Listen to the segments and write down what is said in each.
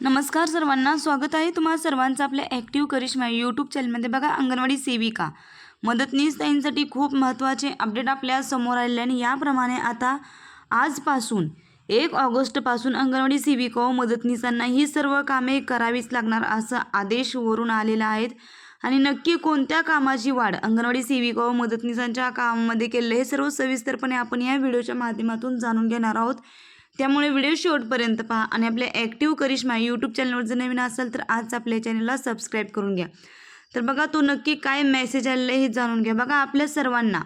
नमस्कार सर्वांना स्वागत आहे तुम्हा सर्वांचं आपल्या ॲक्टिव्ह करिश्मा यूट्यूब चॅनलमध्ये बघा अंगणवाडी सेविका. मदतनीस ताईंसाठी खूप महत्त्वाचे अपडेट आपल्यासमोर आलेले आणि याप्रमाणे आता आजपासून एक ऑगस्टपासून अंगणवाडी सेविका व मदतनीसांना ही सर्व कामे करावीच लागणार असं आदेश वरून आलेला आहेत. आणि नक्की कोणत्या कामाची वाढ अंगणवाडी सेविका व मदतनीसांच्या कामामध्ये केलेलं हे सर्व सविस्तरपणे आपण या व्हिडिओच्या माध्यमातून जाणून घेणार आहोत. त्यामुळे व्हिडिओ शेवटपर्यंत पहा आणि आपल्या ॲक्टिव्ह करिश्मा यूट्यूब चॅनलवर जर नवीन असाल तर आज आपल्या चॅनलला सबस्क्राईब करून घ्या. तर बघा तो नक्की काय मेसेज आलेला आहे हे जाणून घ्या. बघा आपल्या सर्वांना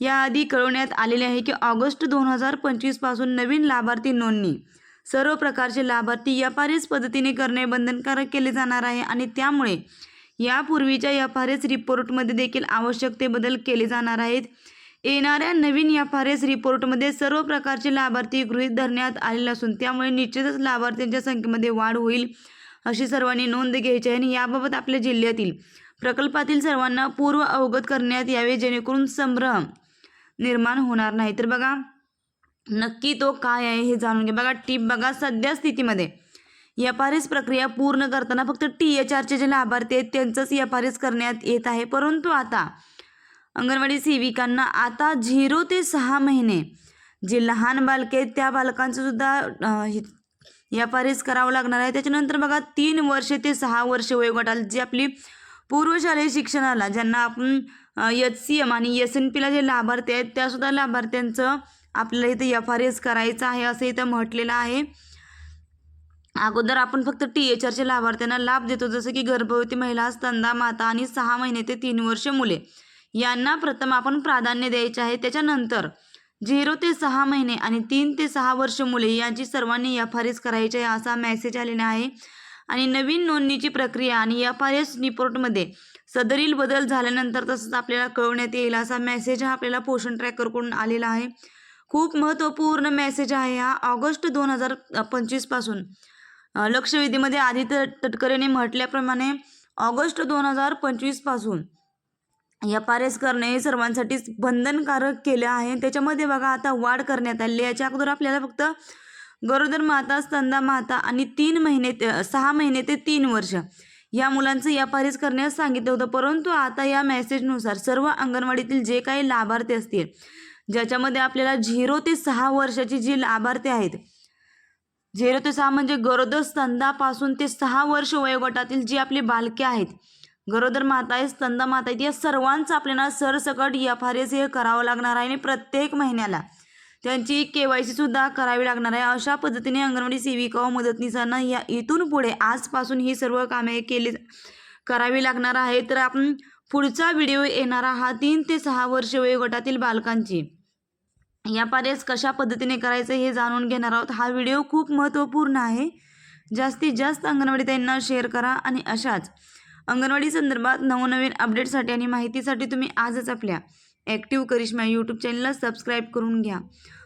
याआधी कळवण्यात आलेले आहे की ऑगस्ट दोन हजार पंचवीसपासून नवीन लाभार्थी नोंदणी. सर्व प्रकारचे लाभार्थी व्यापारीच पद्धतीने करणे बंधनकारक केले जाणार आहे आणि त्यामुळे यापूर्वीच्या एफ रिपोर्टमध्ये देखील आवश्यक ते बदल केले जाणार आहेत. येणाऱ्या नवीन एफ आर एस रिपोर्टमध्ये सर्व प्रकारचे लाभार्थी गृहीत धरण्यात आलेले असून त्यामुळे निश्चितच लाभार्थ्यांच्या संख्येमध्ये वाढ होईल अशी सर्वांनी नोंद घ्यायची आहे आणि याबाबत आपल्या जिल्ह्यातील प्रकल्पातील सर्वांना पूर्व अवगत करण्यात यावे जेणेकरून संभ्रम निर्माण होणार नाही. तर बघा नक्की तो काय आहे हे जाणून घ्या. बघा टीप बघा सध्या स्थितीमध्ये एफ आर एस प्रक्रिया पूर्ण करताना फक्त टी एच आरचे जे लाभार्थी आहेत त्यांचंच एफ आर एस करण्यात येत आहे. परंतु आता अंगणवाडी सेविकांना आता झिरो ते सहा महिने. जे लहान बालके आहेत त्या बालकांचं सुद्धा एफ आर एस करावं लागणार आहे. त्याच्यानंतर बघा तीन वर्षे ते सहा वर्ष वयोगटाला जी आपली पूर्वशालेय शिक्षणाला ज्यांना आपण एच सी एम आणि एस एन पीला जे लाभार्थी आहेत त्यासुद्धा लाभार्थ्यांचं आपल्याला इथं एफ आर एस करायचं आहे असं इथं म्हटलेलं आहे. अगोदर आपण फक्त टी एच आरच्या लाभार्थ्यांना लाभ देतो जसं की गर्भवती महिला स्तंदा माता आणि सहा महिने ते तीन वर्ष मुले. यांना प्रथम आपण प्राधान्य द्यायचे आहे. त्याच्यानंतर झिरो ते सहा महिने आणि तीन ते सहा वर्ष मुले यांची सर्वांनी एफ आर एस करायची आहे असा मेसेज आलेला आहे. आणि नवीन नोंदणीची प्रक्रिया आणि एफ आर एस रिपोर्टमध्ये सदरील बदल झाल्यानंतर तसंच आपल्याला कळवण्यात येईल असा मेसेज हा आपल्याला पोषण ट्रॅकरकडून आलेला आहे. खूप महत्त्वपूर्ण मेसेज आहे हा. ऑगस्ट दोन हजार पंचवीसपासून लक्षवेधीमध्ये आदित्य तटकरेने म्हटल्याप्रमाणे ऑगस्ट दोन हजार पंचवीसपासून एफ करणे हे सर्वांसाठीच बंधनकारक केलं आहे. त्याच्यामध्ये बघा आता वाढ करण्यात आली याच्या अगोदर आपल्याला फक्त गरोदर माता स्तंदा माता आणि तीन महिने ते सहा महिने ते तीन वर्ष या मुलांचं एफ करण्यास सांगितलं होतं. परंतु आता या मेसेजनुसार सर्व अंगणवाडीतील जे काही लाभार्थी असतील ज्याच्यामध्ये आपल्याला झिरो ते सहा वर्षाची जी लाभार्थी आहेत झिरो ते सहा म्हणजे गरोदर स्तंदापासून ते सहा वर्ष वयोगटातील जी आपली बालके आहेत गरोदर माता आहे स्तंदा माता आहेत या सर्वांचं आपल्याला सरसकट एफ आर एस हे करावं लागणार आहे आणि प्रत्येक महिन्याला त्यांची के वाय सीसुद्धा करावी लागणार आहे. अशा पद्धतीने अंगणवाडी सेविका व मदतनीसांना या इथून पुढे आजपासून ही सर्व कामे केली करावी लागणार आहे. तर आपण पुढचा व्हिडिओ येणारा हा तीन ते सहा वर्ष वयोगटातील बालकांची. या पारेस कशा पद्धतीने करायचं हे जाणून घेणार आहोत. हा व्हिडिओ खूप महत्त्वपूर्ण आहे. जास्तीत जास्त अंगणवाडी त्यांना शेअर करा आणि अशाच अंगणवाडी संदर्भात नवनवीन अपडेटसाठी आणि माहितीसाठी तुम्ही आजच आपल्या ॲक्टिव्ह करिश्मा यूट्यूब चॅनलला सबस्क्राईब करून घ्या.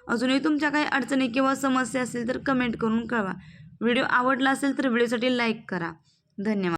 अजूनही तुमच्या काही अडचणी किंवा समस्या असेल तर कमेंट करून कळवा. व्हिडिओ आवडला असेल तर व्हिडिओसाठी लाईक करा. धन्यवाद.